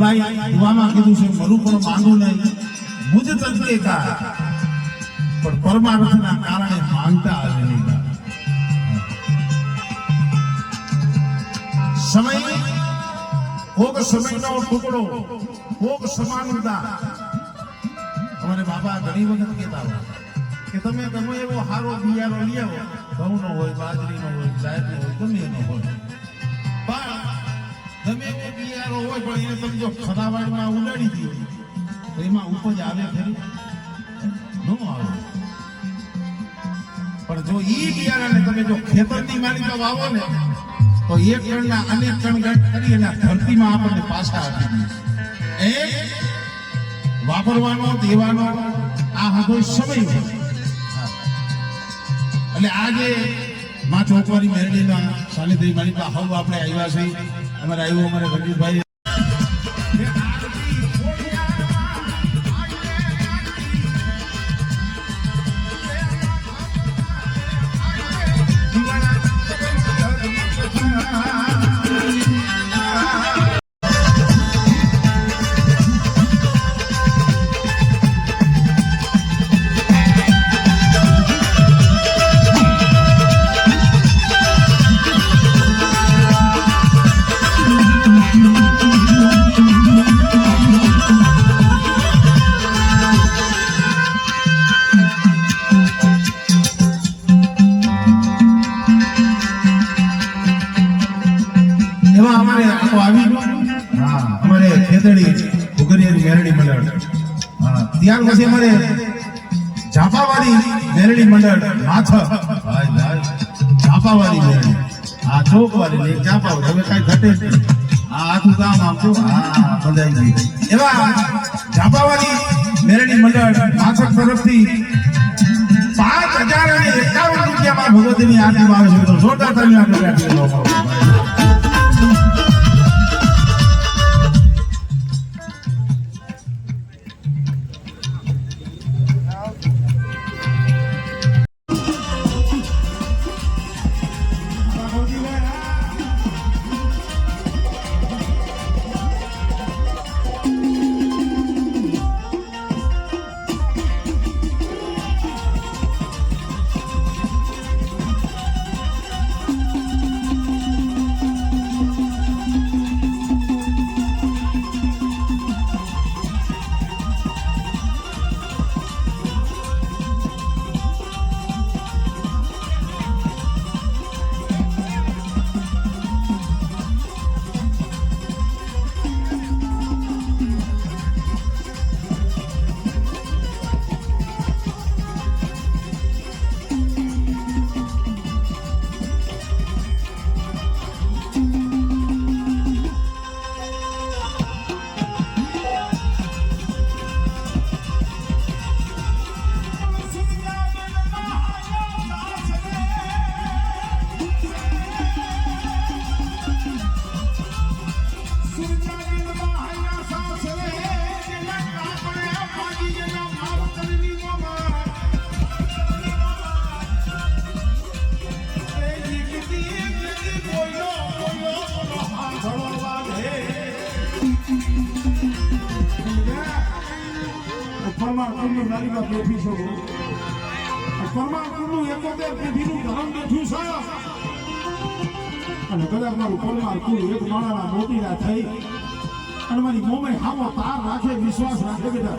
ભાઈ યુવામાં કીધું છે, મરું પણ માંગુ નહીં. મુજ તજકે કા પણ પરમાર્થના કારણે માંગતા આવે નહીં. સમય, કોક સમયનો ટુકડો, કોક સમાનતા. અમારે બાબા ઘણી વખત કહેતા હોય કે તમે ગમે એવો હારો બિયારો લઈ આવો. ઘઉંનો હોય, બાજરીનો હોય ચાયરનો હોય, ગમે એનો હોય. ગમે બિયારો હોય, પણ એને તમે જો ખરાવાડમાં ઉડાડી દીધી એમાં ઉપજ આવે ખરી? ન આવે. પણ જો ઈ બિયારાને તમે જો ખેતરની માલિકા વાવો ને, તો એક કણના અનેક કણ ગઠ કરી અને ધરતીમાં આપણને પાછા આપી દે. એ વાપરવાનો, દેવાનો, આ હતો સમય છે. એટલે આજે માં ચોકવારી મેરડીના સાનિધ્ય મારી પાસે હવ આપણે આવ્યા છે અમારે આવ્યું અમારા રણજીતભાઈ એમાં અમારે આખો આવી અમારે ખેતડી ઉગરિયાની મેરડી મંડળ. હા પછી અમારે ઝાપાવાળી મેરડી મંડળ, માથ. ઝાપાવાળી મેરડી. આ ચોકવાળી ને ઝાપાવાળી. હવે કાંઈ ઘટે આ આખું કામ આપજો બધાઈ ગઈ. એવા ઝાપાવાળી મેરડી મંડળ માથક તરફથી પાંચ હજાર અને એકાવન રૂપિયામાં ભગવતીની આરતીમાં આવે છે. તો જોરદાર તમે આપણે પરમાણુનું નારીમાં બેઠી છો. પરમાણુનું એકોતેર પેઢીનું ધર્મ બેઠું છે અને કદાચ મારું પરમાર કુલ એક માણાના મોતીના થઈ. અને મારી મોમે હામો તાર રાખે, વિશ્વાસ રાખે બેટા